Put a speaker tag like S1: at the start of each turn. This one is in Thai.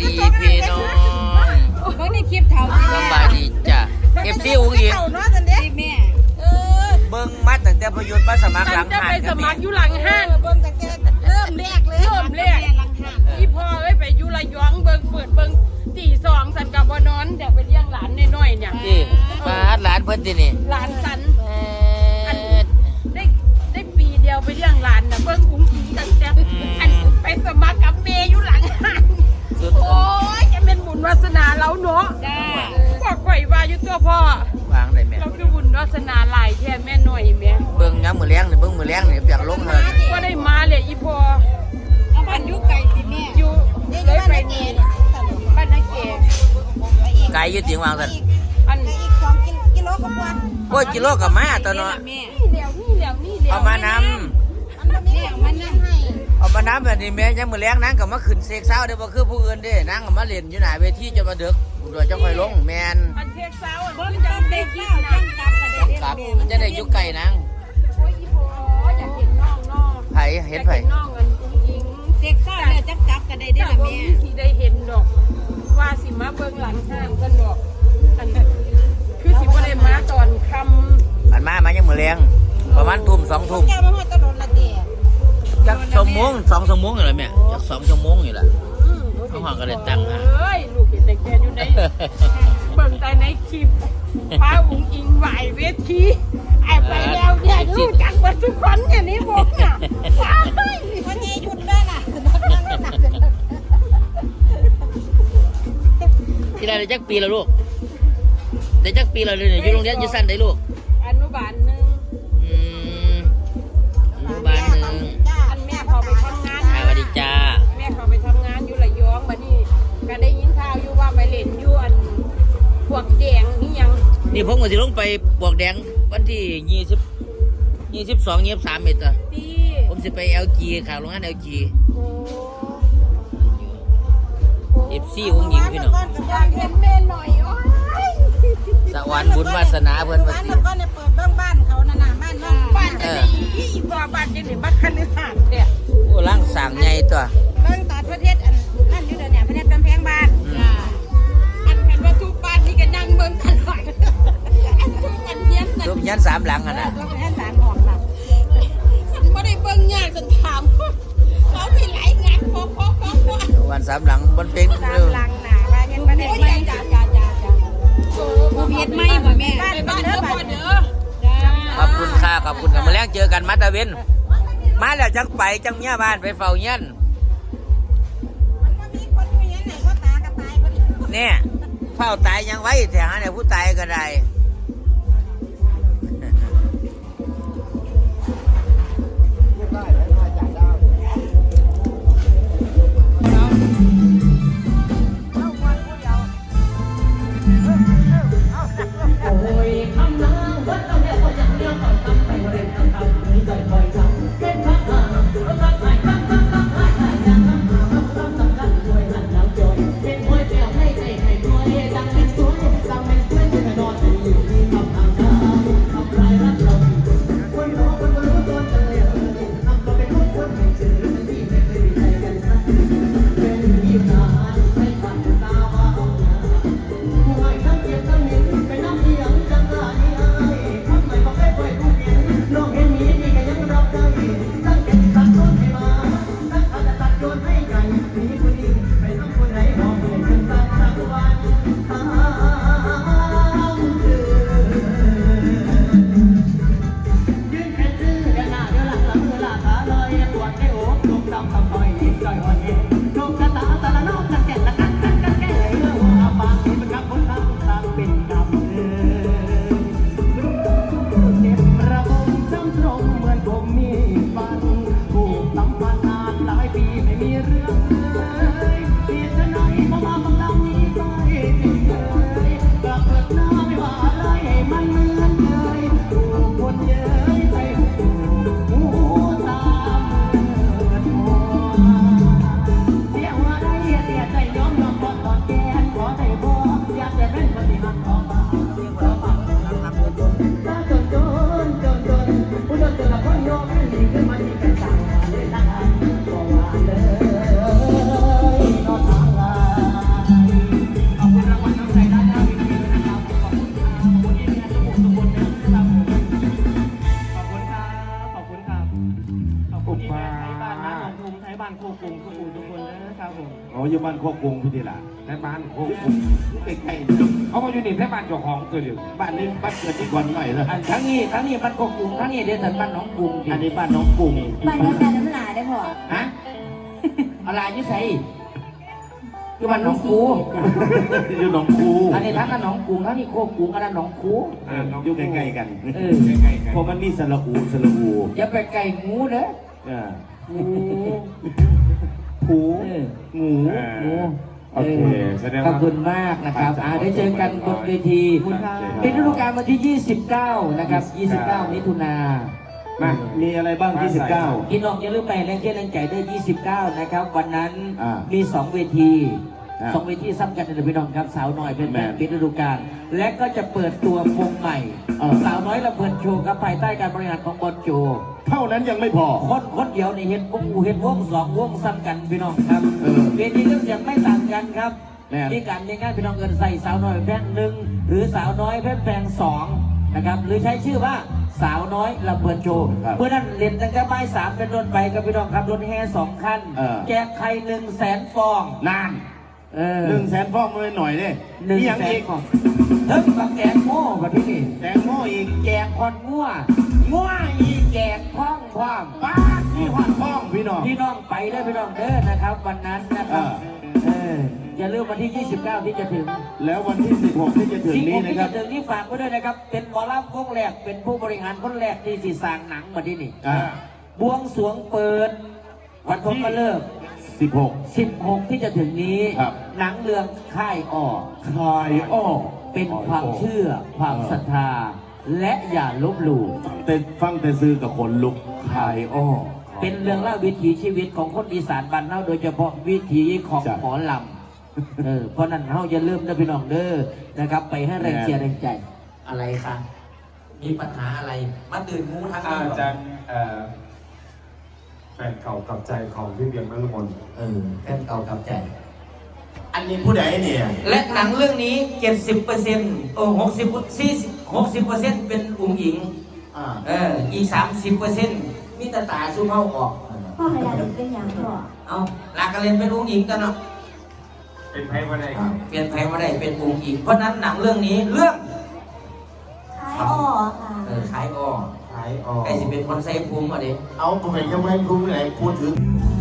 S1: ดีพี่น้อง
S2: เบิ่งในคลิปเท่าที่
S1: ส
S2: แม่
S1: บายดีจ้ะเอฟซีอุ้งอิง
S3: เก่าเนาะจันเด้
S2: ที่แม่
S3: เออ
S1: เบิ่งมาตั้งแต่ประยุทธ์มาสมัครหลั
S4: ฉั
S1: ง
S4: นจะ
S1: หา
S4: ไป
S1: น
S4: สมัครอยู่หลังห้าง
S3: เบิ่งแต่แกเริ่มแรกเลย
S4: เริ่มแรกอีพ่อเอ้ยไปอยู่ระยองเบิ่งเปิดเบิ่งตีสองสันกับบ่นอนเดี๋ยวไปเลี้ยงหลานน้อยๆเนี่ย
S1: ที่มาหลานเพิ่นที่นี่
S4: หลานสัน
S1: แม่
S4: ได้ได้ปีเดียวไปเลี้ยงหลานน่ะเบิ่งอุ้งอิงตั้งแต่อันไปสมัคร เราเนาะ
S2: จ้า
S4: บอกข่อยว่าอยู่ตัวพ่อ
S1: วางได้แม่
S4: เราคือบุญวาสนาหลายแท้แม่หน่อยแม่
S1: เบิ่งย้ำมือเลี้ยงนี่เบิ่งมือเลี้ยงนี่เปียกลงเท่านั้น
S4: ว่าได้มาเลยอีพ่อ
S2: เอาบ้านอยู่ไกลที่แม่
S4: อยู่
S3: เดี๋ยว
S4: เลย
S3: บ้าน
S4: ไป
S3: นาเก
S4: นี่
S3: เนี่ย
S4: บ้านนาเก
S3: ไปอีก
S1: ไกลอยู่ติงวางซั่น
S4: อัน
S3: ไปอีกสองกิโลกว่า
S1: โอ้ยกิโลกับมาตัวเนาะ
S2: แม่
S4: นี่เดียวนี่เดียวนี่เดียว
S1: เอามาน
S3: อันนี้มันนั่งให้ำ
S1: เอา มาน้ำแบบนี้แม่ย้ำมือเลี้ยงนั่งก็มาขึ้นเสกเช้าเด้อบ่คือผู้อื่นเด้นั่งก็มาเล่นอยู่หน้าเวทีจะมาดึกโดยจะค่อยลงแม่น
S4: อันเทกเช้าอัน
S2: เบิ่ง
S4: เพิ่น
S2: จ
S4: จะ
S2: อม
S4: ได้
S2: เด็ก
S4: คิ
S2: เล่า
S4: ดนะ
S2: จังกลับก็ได้
S1: ครับ
S2: แม่
S1: มันจะได้อยู่ไกลนัง
S4: โอ้ยอีพ่ออยากเห็นน้องน้อง
S1: ไผเห็นไผ
S4: อยากน้องอันอุ้งอิง
S2: เซ็กซ่าแล้วจังกลับก็ได้เด้
S4: แต่
S2: อ
S4: ว่า
S2: แม่
S4: มีสิได้เห็นดอก ว่าสิมาเบิ่งหลังห้างเพิ่นบอกอันนั้นคือสิบ่ได้มาตอนค่ำ
S1: มันมามายังมือเลี้ยงประมาณทุ่มสองทุ่ม
S3: แกมาหอดตะโดนละเดีย
S1: จักชั่วโมงสองชั่วโมงอยู่แล้วแม่จักสองชั่วโมงอยู่แล้ว
S4: อืม
S1: เอาห่างก็ได้ตังค์นะ
S4: เอ้ยลูกเห็นแต่แกอยู่ในเบิ่งแต่ในคลิปพาอุ้งอิงไหวเวทีไอ้ไปแล้วเนี่ยรู้จักหมดทุกคนอย่างนี้บอกน่ะว้าย
S3: วันนี้หยุดด้วยน่ะนั่งหนักเลย
S1: ที่ได้ได้จักปีแล้วลูกได้จักปีแล้วเลยเนี่ยอยู่โรงเรียนอยู่สั้นได้ลูก ผมก็สิลงไปบวกแดงวันที่ยี่สิบยี่สิบสองยี่สิบสามเมตร
S4: ตี
S1: ผมสิไป LG ข่าวโรงงาน LG
S4: โอ้
S1: เอฟซีองค์หญิงพี่น้อง
S3: ก้อนกับ
S4: อ
S3: ก้
S4: ยา
S3: อกน
S4: เห็นแม่หน่อยโอ้ย
S1: สวรรค์บุญวาสนาเพิ่นว่า
S3: บ้าน
S1: สิ
S3: แล้วก็เนี่ยเปิดเบื้องบ้านเขาน่ะนะบ้านน้อง
S4: บ้านจะได้อีบ่บ้านจะได้บักคันหานแท้
S1: โอ้ร่างสั่งใหญ่ตัว
S3: เบื้องตัดประเทศ ยัน
S1: สามหลังอะนะ
S3: ก็ประเทศสามหอกน่ะ
S4: ฉันบ่ได้เบิ่งยากฉันถามเขามีหลายงานพอพอพอพอ
S1: วันสามหลังบนเป็น
S3: สามหลังหน่ะว่าเห็นประเทศไม่
S4: จ้าจ้าจ้าจ้าโอ้
S2: ผู้เฮ็ดไหม่บ่แม่
S4: ไปบ้านเด้อพ่อเด้อ
S1: ขอบคุณค่ะขอบคุณกับมาแล้งเจอกันมาตะเวนมาแล้วจังไปจังเมียบ้านไปเฝ้าเงี้ยน
S3: มันก็มีคนอย่างไหนก็ตากระตายคน
S1: เนี่ยเฝ้าตายยังไว้แต่หาเนี่ยผู้ตายก็ได้
S5: ปู่ทุกคนนะครับผม
S6: อ๋ออยู่บ้านโคกกรุงพี่ดีล่ะ
S7: ในบ้านโคกกรุง
S6: ใกล้ๆเนี่ย
S7: เขามาอยู่นี่แค่บ้านเจ้าของตัวเดียว
S6: บ้านนี้บ้านเกิดที่ก่อนหน่อยนะ
S5: อันทั้งนี้ทั้งนี้มันกกรุงทั้งนี้เดี๋ยวถึงบ้านหน้องกรุง
S6: อันนี้บ้านน้องกรุง
S3: บ้านเดียวกันน้ำหลายได้พอ
S5: ฮะอะไรอยี่ใส่คือบ้านหน้องกู
S6: อยู่หนองคู
S5: อันนี้ทั้งนั้นหน้องกรุงทั้งนี้โคกกรุงอันนั้นหน้องคู
S6: เอออยู่ใกล้ๆกัน
S5: เออ
S7: ใกล้ๆกัน
S6: เพราะมันมีสระอูสระอู
S5: อย่าไปไก่งูเด้อ
S6: เออ
S5: งู
S6: ผู
S5: เออ
S6: งู
S7: เออ
S5: งู
S7: โอเคแสดง
S5: ขอบ
S7: ว่า
S5: คุณมากนะครับอ่าได้เจอกันบนเวที
S7: ขอบคุณครับ
S5: เป็นฤดูกาลวันที่ 29 นะครับ 29 มิถุนา
S6: มา มีอะไรบ้างที่สิบเก้า
S5: พี่น้องอย่าลืมไปแรงเชียร์แรงใจด้วย29 นะครับ วันนั้น
S6: อ่ามี
S5: มี2เวที
S6: ครับ
S5: สองเวทีซ้ำกันเลยพี่น้องครับสาวน้อยเป็น
S6: แม่
S5: แม่ปิดฤดูกาลและก็จะเปิดตัววงใหม่เอ่อสาวน้อยระเบิดโชว์ครับภายใต้การบริหารของบอลโจ
S6: เท่านั้นยังไม่พอ
S5: คนคนเดียวในเห็นวงอูเห็นวงสองวงซ้ำกันพี่น้องครับ
S6: เออ
S5: เวทีเรื่องเสียงไม่ต่างกันครับ
S6: แม่น
S5: มีการมีงานพี่น้องเอินใส่สาวน้อยแพงหนึ่งหรือสาวน้อยแพงแพงสองนะครับหรือใช้ชื่อว่าสาวน้อยระเบิดโชว์
S6: ครับ
S5: เมื่อนั้นเรียนตั้งแต่บ่ายสามเป็นต้นไปกับพี่น้องครับรถแห่สองคัน
S6: เออ
S5: แจกไข่หนึ่งแสนฟอง
S6: นาน
S5: เออ
S6: หนึ่งแสนฟองเลยหน่อยเด้
S5: หนึ่ง
S6: มีอย่าง
S5: แสน
S6: อีก
S5: ฟองเฮ้ยกับแกงโม่แบบที่นี่
S6: แตงโมอีก
S5: แจกคอนงัวงัวอีก แจกพ้องความ
S6: ป้าดมีหอดฟองพี่น้อง
S5: พี่น้องไปได้อพี่น้องเด้อนะครับ วันนั้นนะครับ
S6: เออ
S5: เอออย่าลืมวันที่ 29 ที่จะถึง
S6: แล้ววันที่ 16 ที่จะถึง
S5: ที่ผ
S6: นี้
S5: ม
S6: นะ
S5: ที่
S6: ครั
S5: จะ
S6: บ
S5: ถึงนี่ฝากไว้ด้วยนะครับ เป็นหมอลำวงแรกเป็นผู้บริหารคนแรกที่สีสร้างหนังมาที่นี่
S6: อ่า
S5: บวงสรวงเปิด วันพบก็เลิก
S6: 16
S5: 16 ที่จะถึงนี้
S6: ครับ
S5: หนังเรื่องค่ายอ้อ
S6: คายอ้อ
S5: เป็นความเชื่อความศรัทธา และอย่าลบหลู่
S6: แต่ฟังแต่ซื้อกับคนลุกคายอ้อ
S5: เป็นเรื่องเล่าวิถีชีวิตของคนอีสานบ้านเฮาโดยเฉพาะวิถีของ
S6: จ้ะ
S5: หมอลำเออเพราะนั้นเฮาอย่าลืมนะพี่น้องเด้อนะครับ ไปให้แรงเชียร์แรงใจ อะไรคะมีปัญหาอะไรมาตื่นงูทั้ง
S7: อา
S5: นี้
S7: จารย์เอ่อแฟนเก่ากับใจของพี่เบียงนรมน
S5: เออแค่เก่ากับใจ
S6: อันนี้ผู้ใดเนี่ย
S5: และหนังเรื่องนี้ 70เปอร์เซ็นต์โอ้60 40 60เปอร์เซ็นต์เป็นอุ้งหญิง
S6: อ่า
S5: เอออีก30เปอร์เซ็นต์มีแตาตาสู้เฮาออก
S3: พ่อขยันเป็นอย่างพ่อ
S5: เอาหลักกันเล่นเป็นอุ้งหญิงกันเนาะ
S7: เป็นไพ่ว่าได้ครับ
S5: เปลี่ยนแปลงมาได้เป็นอุ้งหญิง เพราะฉะนั้นหนังเรื่องนี้เรื่อง
S3: ขายอ้อค่ะ
S5: เออขายอ้อ
S6: คายอ้อ
S5: ใกล้สิเป็นคนใส่ภูมิมาดิ
S6: เอาผมเห็นยังไม่รู้เลยพูดถึง
S3: ข